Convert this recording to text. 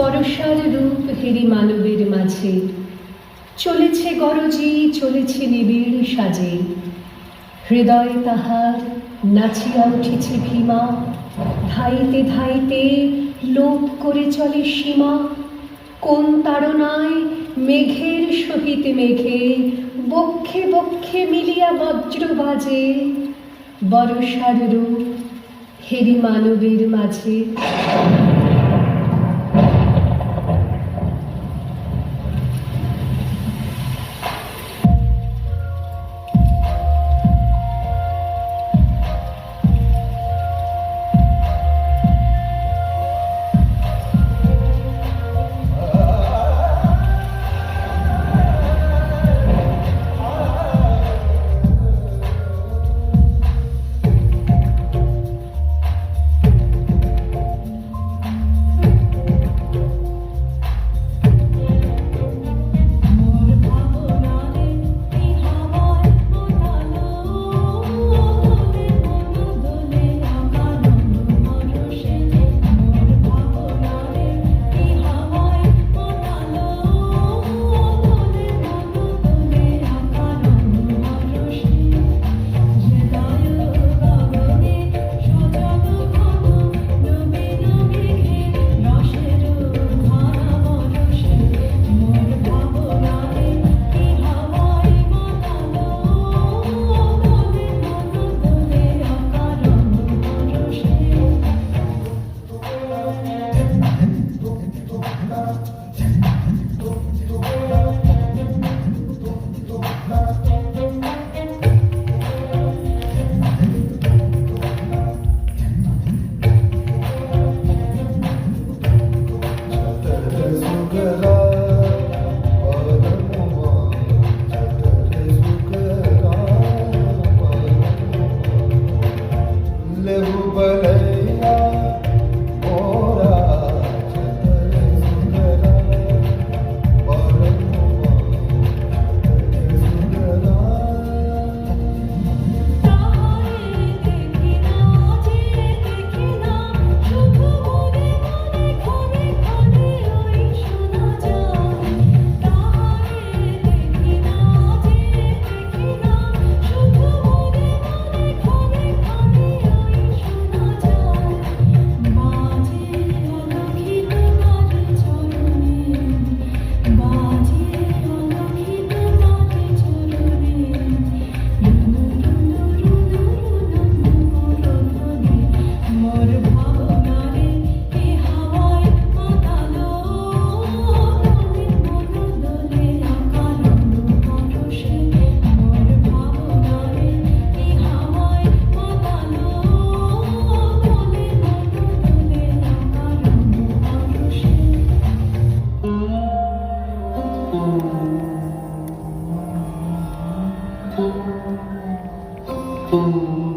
বরষার রূপ হেরি মানবের মাঝে। চলেছে গরজি, চলেছে নিবিড় সাজে। হৃদয় তাহার নাচিয়া উঠেছে ভীমা। ধাইতে ধাইতে লোপ করে চলে সীমা। কোন তাড়নায় মেঘের সহিত মেঘে বক্ষে বক্ষে মিলিয়া বজ্র বাজে। বরসার রূপ হেরি মানবের মাঝে। Thank